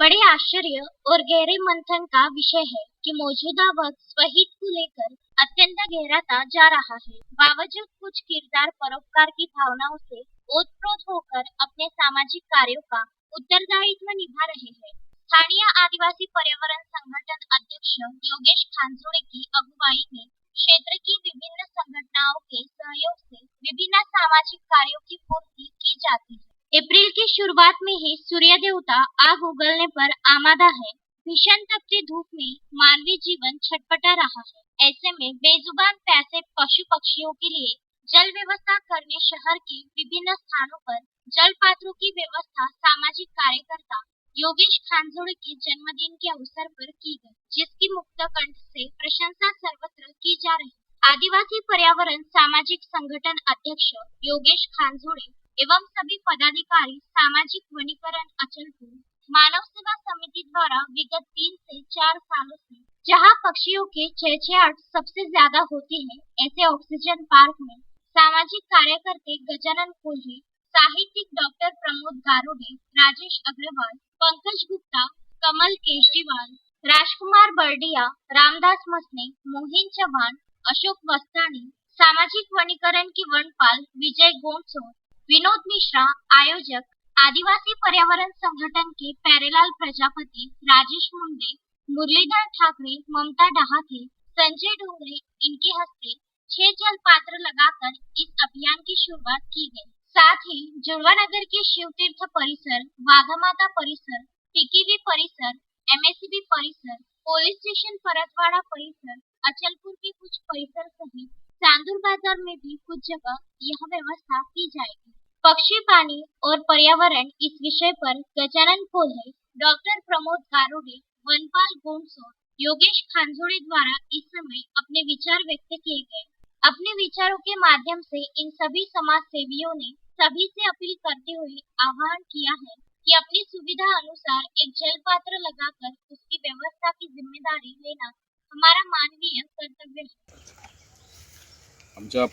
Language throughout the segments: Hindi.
बड़े आश्चर्य और गहरे मंथन का विषय है कि मौजूदा वक्त स्वहित को लेकर अत्यंत गहराता जा रहा है। बावजूद कुछ किरदार परोपकार की भावनाओं से ओतप्रोत होकर अपने सामाजिक कार्यों का उत्तरदायित्व निभा रहे हैं। स्थानीय आदिवासी पर्यावरण संगठन अध्यक्ष योगेश खानजोड़े की अगुवाई में क्षेत्र की विभिन्न संगठनाओं के सहयोग से विभिन्न सामाजिक कार्यों की पूर्ति की जाती है। अप्रैल की शुरुआत में ही सूर्य देवता आग उगलने पर आमादा है। भीषण तपती धूप में मानवीय जीवन छटपटा रहा है। ऐसे में बेजुबान पैसे पशु पक्षियों के लिए जल व्यवस्था करने शहर के विभिन्न स्थानों पर जल पात्रों की व्यवस्था सामाजिक कार्यकर्ता योगेश खानजोड़े के जन्मदिन के अवसर पर की गई, जिसकी मुक्त कंठ से प्रशंसा सर्वत्र की जा रही। आदिवासी पर्यावरण सामाजिक संगठन अध्यक्ष योगेश खानजोड़े एवं सभी पदाधिकारी सामाजिक वनीकरण अचलपुर मानव सेवा समिति द्वारा विगत तीन से चार सालों से जहाँ पक्षियों के चहचहाट सबसे ज़्यादा होती है, ऐसे ऑक्सीजन पार्क में सामाजिक कार्यकर्ते गजानन कोल्हे, साहित्यिक डॉक्टर प्रमोद गारोडे, राजेश अग्रवाल, पंकज गुप्ता, कमल केजरीवाल, राजकुमार बर्डिया, रामदास मसने, मोहिन चौहान अशोक वस्तानी, सामाजिक वनीकरण की वनपाल विजय गोंडसोर विनोद मिश्रा, आयोजक, आदिवासी पर्यावरण संगठन के प्यारेलाल प्रजापति, राजेश मुंडे, मुरलीधर ठाकरे, ममता डहाके, संजय डोंगरे इनके हस्ते छह जल पात्र लगाकर इस अभियान की शुरुआत की गई। साथ ही जुड़वा नगर के शिव तीर्थ परिसर वाघामाता परिसर टिकीवी परिसर, एमएससीबी परिसर पुलिस स्टेशन परतवाड़ा परिसर, अचलपुर के कुछ परिसर सहित चांदूर बाज़ार में भी कुछ जगह यह व्यवस्था की जाएगी। पक्षी पानी और पर्यावरण इस विषय पर गजानन कोल्हे डॉक्टर प्रमोद गारोडे, वनपाल गोंडसोर योगेश खानजोड़े द्वारा इस समय अपने विचार व्यक्त किए गए। अपने विचारों के माध्यम से इन सभी समाज सेवियों ने सभी से अपील करते हुए आह्वान किया है कि अपनी सुविधा अनुसार एक जल पात्र लगाकर उसकी व्यवस्था की ज़िम्मेदारी लेना हमारा मानवीय कर्तव्य है।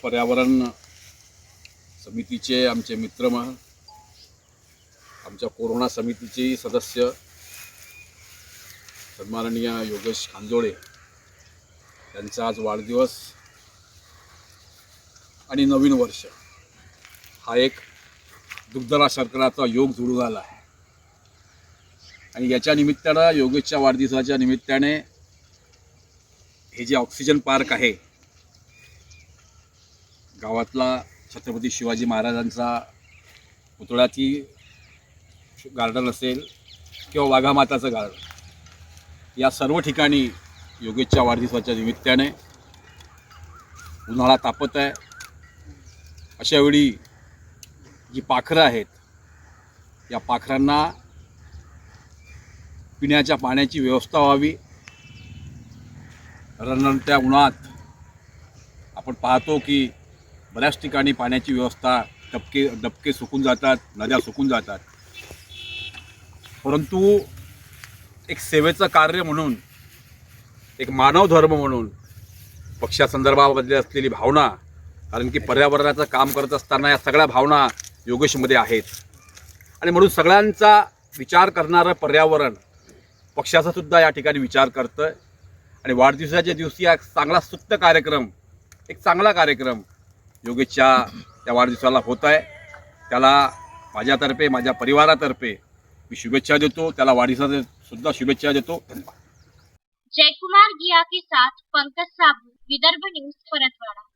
पर्यावरण समितीचे आमचे मित्र आमच्या कोरोना समितीचे सदस्य सन्माननीय योगेश खांजोळे यांचा आज वाढदिवस आणि नवीन वर्ष. हा एक दुग्धरा शर्कराचा योग जुळून आला आहे. आणि याच्या निमित्तानं योगेशच्या वाढदिवसाच्या निमित्ताने हे जे ऑक्सिजन पार्क आहे गावातला छत्रपती शिवाजी महाराजांचा पुतळ्याची गार्डन असेल किंवा वाघामाताचं गार्डन या सर्व ठिकाणी योगेशच्या वाढदिवसाच्या निमित्ताने उन्हाळा तापत आहे. अशावेळी जी पाखरं आहेत या पाखरांना पिण्याच्या पाण्याची व्यवस्था व्हावी. रणरणत्या उन्हात आपण पाहतो की बऱ्याच ठिकाणी पाण्याची व्यवस्था डबके डबके सुकून जातात नद्या सुकून जातात. परंतु एक सेवेचं कार्य म्हणून एक मानव धर्म म्हणून पक्षासंदर्भामध्ये असलेली भावना कारण की पर्यावरणाचं काम करत असताना या सगळ्या भावना योगेशमध्ये आहेत. आणि म्हणून सगळ्यांचा विचार करणारं पर्यावरण पक्षाचा सुद्धा या ठिकाणी विचार करतं आणि वाढदिवसाच्या दिवशी हा चांगला सुप्त कार्यक्रम एक चांगला कार्यक्रम योगेशच्या त्या वाढदिवसाला होत आहे. त्याला माझ्यातर्फे माझ्या परिवारातर्फे मी शुभेच्छा देतो. त्याला वाढदिवसाच्या सुद्धा शुभेच्छा देतो. जयकुमार गिया के साथ पंकज साबू विदर्भ न्यूज परतवाड़ा.